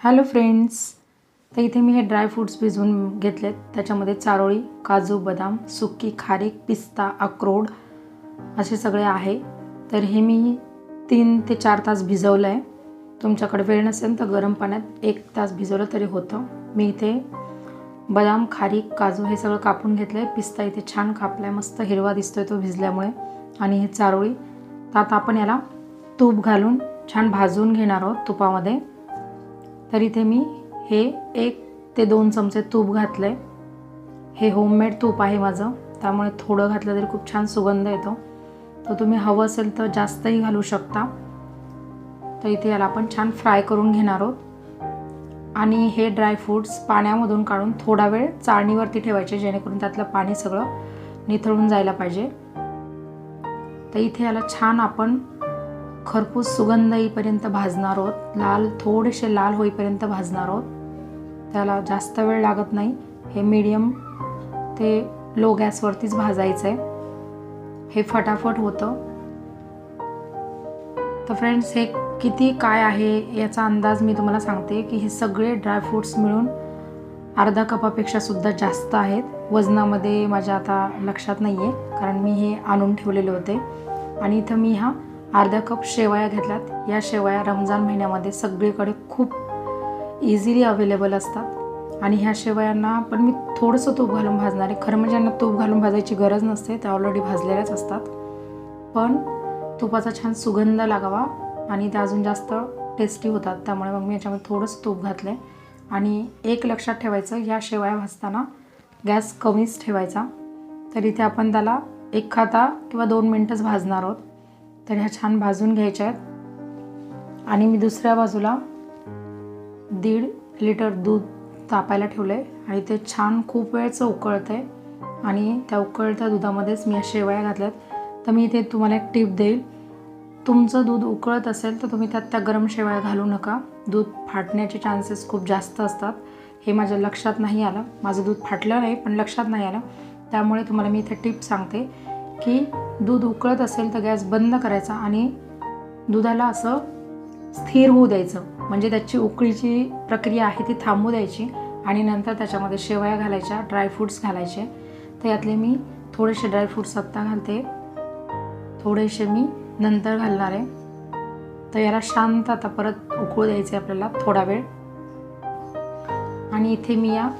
Hello friends तर इथे मी हे ड्राय फ्रूट्स भिजवून घेतलेत. त्याच्यामध्ये चारोळी काजू बदाम सुकी खारीक पिस्ता अक्रोड असे सगळे आहे. तर हे मी तीन ते चार तास भिजवलं आहे तुमच्याकडे वेळ नसेल तर गरम पाण्यात एक तास भिजवलं तरी होतं. मी इथे बदाम खारीक काजू हे सगळं कापून घेतलं आहे पिस्ता इथे छान कापला आहे मस्त हिरवा दिसतोय तो भिजल्यामुळे. आणि हे चारोळी तर आता आपण याला तूप घालून छान भाजून घेणार आहोत तुपामध्ये. तर इथे मी हे एक ते दोन चमचे तूप घातलं आहे हे होममेड तूप आहे माझं. त्यामुळे थोडं घातलं तरी खूप छान सुगंध येतो. तर तुम्ही हवं असेल तर जास्तही घालू शकता. तर इथे याला आपण छान फ्राय करून घेणार आहोत. आणि हे ड्रायफ्रूट्स पाण्यामधून काढून थोडा वेळ चाळणीवरती ठेवायचे जेणेकरून त्यातलं पाणी सगळं निथळून जायला पाहिजे. तर इथे याला छान आपण खरपूस सुगंध येईपर्यंत भाजणार आहोत. लाल थोडेसे लाल होईपर्यंत भाजणार आहोत. त्याला जास्त वेळ लागत नाही. हे मीडियम ते लो गॅसवरतीच भाजायचं आहे हे फटाफट होतं. तर फ्रेंड्स हे किती काय आहे याचा अंदाज मी तुम्हाला सांगते की हे सगळे ड्रायफ्रूट्स मिळून अर्धा कपापेक्षा सुद्धा जास्त आहेत. वजनामध्ये माझ्या आता लक्षात नाही आहे कारण मी हे आणून ठेवलेले होते. आणि इथं मी हा अर्धा कप शेवया घेतल्यात या शेवया रमजान महिन्यामध्ये सगळीकडे खूप इझिली अवेलेबल असतात. आणि ह्या शेवयांना पण मी थोडंसं तूप घालून भाजणार आहे. खरं म्हणजे यांना तूप घालून भाजायची गरज नसते त्या ऑलरेडी भाजलेल्याच असतात. पण तुपाचा छान सुगंध लागावा आणि त्या अजून जास्त टेस्टी होतात. त्यामुळे मग मी याच्यामध्ये थोडंसं तूप घातलं आहे आणि एक लक्षात ठेवायचं या शेवया भाजताना गॅस कमीच ठेवायचा. तर इथे आपण त्याला एक खाता किंवा दोन मिनटंच भाजणार आहोत. तर ह्या छान भाजून घ्यायच्या आहेत. आणि मी दुसऱ्या बाजूला दीड लिटर दूध तापायला ठेवलं आहे आणि ते छान खूप वेळचं उकळतं आहे आणि त्या उकळत्या दुधामध्येच मी या शेवया घातल्यात. तर मी इथे तुम्हाला एक टिप देईल. तुमचं दूध उकळत असेल तर तुम्ही त्यात त्या गरम शेवया घालू नका. दूध फाटण्याचे चान्सेस खूप जास्त असतात. हे माझ्या लक्षात नाही आलं. माझं दूध फाटलं नाही पण लक्षात नाही आलं. त्यामुळे तुम्हाला मी इथे टिप सांगते की दूध उकळत असेल तर गॅस बंद करायचा आणि दुधाला असं स्थिर होऊ द्यायचं. म्हणजे त्याची उकळीची प्रक्रिया आहे ती थांबू द्यायची आणि नंतर त्याच्यामध्ये शेवया घालायच्या ड्रायफ्रूट्स घालायचे. तर यातले मी थोडेसे ड्रायफ्रूट्स आत्ता घालते. थोडेसे मी नंतर घालणार आहे. तर याला शांत आता परत उकळू द्यायचे आपल्याला थोडा वेळ. आणि इथे मी या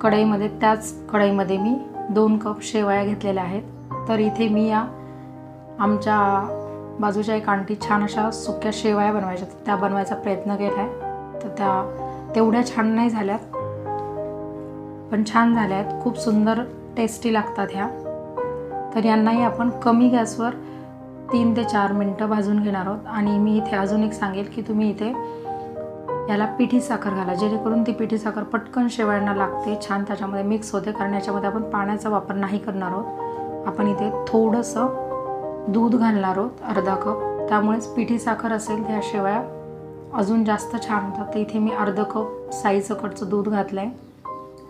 कढईमध्ये त्याच कढईमध्ये मी दोन कप शेवया घेतलेल्या आहेत. तर इथे मी या. आमच्या बाजूच्या एक आंटी छान अशा सुक्या शेवया बनवायच्या. त्या बनवायचा प्रयत्न केला आहे. तर त्या तेवढ्या छान नाही झाल्यात. पण छान झाल्या आहेत खूप सुंदर टेस्टी लागतात ह्या. तर यांनाही आपण कमी गॅसवर तीन ते चार मिनटं भाजून घेणार आहोत. आणि मी इथे अजून एक सांगेल की तुम्ही इथे याला पिठी साखर घाला. जेणेकरून ती पिठी साखर पटकन शेवयांना लागते. छान त्याच्यामध्ये मिक्स होते. कारण याच्यामध्ये आपण पाण्याचा वापर नाही करणार आहोत. आपण इथे थोडंसं दूध घालणार आहोत अर्धा कप. त्यामुळेच पिठी साखर असेल त्या शेवया अजून जास्त छान होतात. तर इथे मी अर्धा कप साईचकडचं दूध घातलं आहे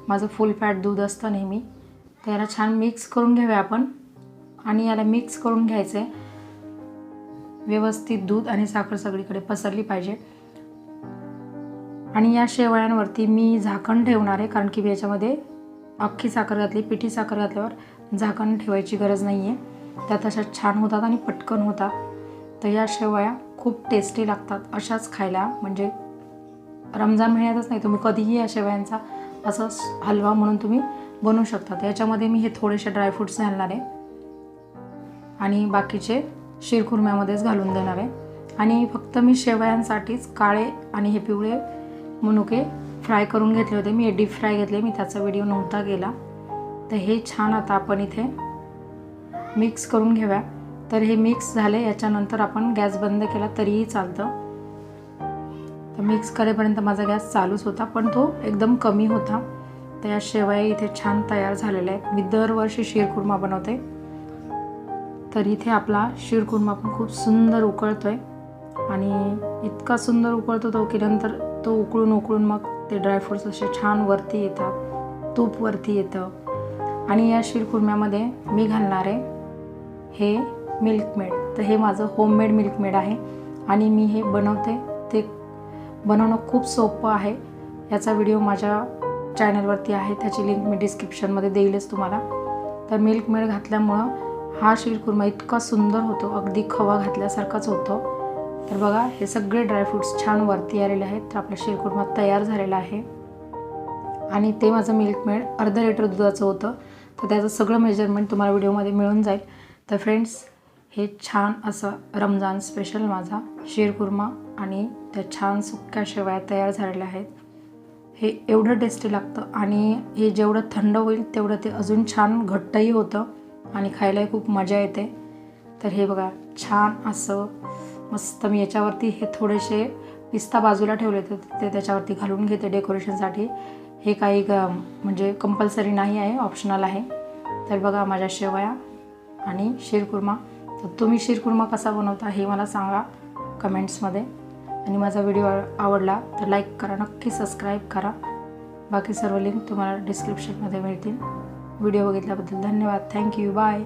माझं फुल फॅट दूध असतं नेहमी. तर याला छान मिक्स करून घेऊया आपण. आणि याला मिक्स करून घ्यायचं आहे व्यवस्थित दूध आणि साखर सगळीकडे पसरली पाहिजे. आणि या शेवयांवरती मी झाकण ठेवणार आहे कारण की याच्यामध्ये अख्खी साखर घातली पिठी साखर घातल्यावर झाकण ठेवायची गरज नाही आहे त्या तशा छान होतात आणि पटकन होतात. तर या शेवया खूप टेस्टी लागतात अशाच खायला. म्हणजे रमजान महिन्यातच नाही तुम्ही कधीही या शेवयांचा असं हलवा म्हणून तुम्ही बनवू शकता. याच्यामध्ये मी हे थोडेसे ड्रायफ्रूट्स घालणार आहे. आणि बाकीचे शिरखुर्म्यामध्येच घालून देणार आहे. आणि फक्त मी शेवयांसाठीच काळे आणि हे पिवळे मनुके फ्राय करून घेतले होते. मी डीप फ्राय घेतले. मी त्याचा व्हिडिओ नव्हता गेला. तर हे छान आता आपण इथे मिक्स करून घेऊया. तर हे मिक्स झाले. याच्यानंतर आपण गॅस बंद केला तरीही चालतं. तर मिक्स करेपर्यंत माझा गॅस चालूच होता पण तो एकदम कमी होता. तर या शेवया इथे छान तयार झालेल्या आहेत. मी दरवर्षी शिरकुर्मा बनवते. तर इथे आपला शिरकुर्मा पण खूप सुंदर उकळतो आहे आणि इतका सुंदर उकळतो तो की नंतर तो उकळून उकळून मग ते ड्रायफ्रूट्स असे छान वरती येतात. तूप वरती येतं. आणि या शिरखुर्म्यामध्ये मी घालणार आहे हे मिल्कमेड तर हे माझं होममेड मिल्कमेड आहे. आणि मी हे बनवते. ते बनवणं खूप सोपं आहे. याचा व्हिडिओ माझ्या चॅनलवरती आहे. त्याची लिंक मी डिस्क्रिप्शनमध्ये देईलच तुम्हाला. तर मिल्कमेड घातल्यामुळं हा शीरकुर्मा इतका सुंदर होतो. अगदी खवा घातल्यासारखाच होतो. तर बघा हे सगळे ड्रायफ्रूट्स छान वरती आलेले आहेत. तर आपला शीरकुर्मा तयार झालेला आहे. आणि ते माझं मिल्क मेड अर्धा लिटर दुधाचं होतं. तर त्याचं सगळं मेजरमेंट तुम्हाला व्हिडिओमध्ये मिळून जाईल. तर फ्रेंड्स हे छान असं रमजान स्पेशल माझा शीरकुर्मा आणि त्या छान सुक्या शेवया तयार झालेल्या आहेत. हे एवढं टेस्टी लागतं आणि हे जेवढं थंड होईल तेवढं ते अजून छान घट्टही होतं आणि खायलाही खूप मजा येते. तर हे बघा छान असं मस्त मी याच्यावरती हे थोडेसे पिस्ता बाजूला ठेवले तर ते त्याच्यावरती घालून घेते डेकोरेशनसाठी. हे काही म्हणजे कंपल्सरी नाही आहे ऑप्शनल आहे. तर बघा माझ्या शेवया आणि शीरकुर्मा. तर तुम्ही शिरकुर्मा कसा बनवता हे मला सांगा कमेंट्समध्ये. आणि माझा व्हिडिओ आवडला तर लाईक करा नक्की सबस्क्राईब करा. बाकी सर्व लिंक तुम्हाला डिस्क्रिप्शनमध्ये मिळतील. व्हिडिओ बघितल्याबद्दल धन्यवाद. Thank you. बाय.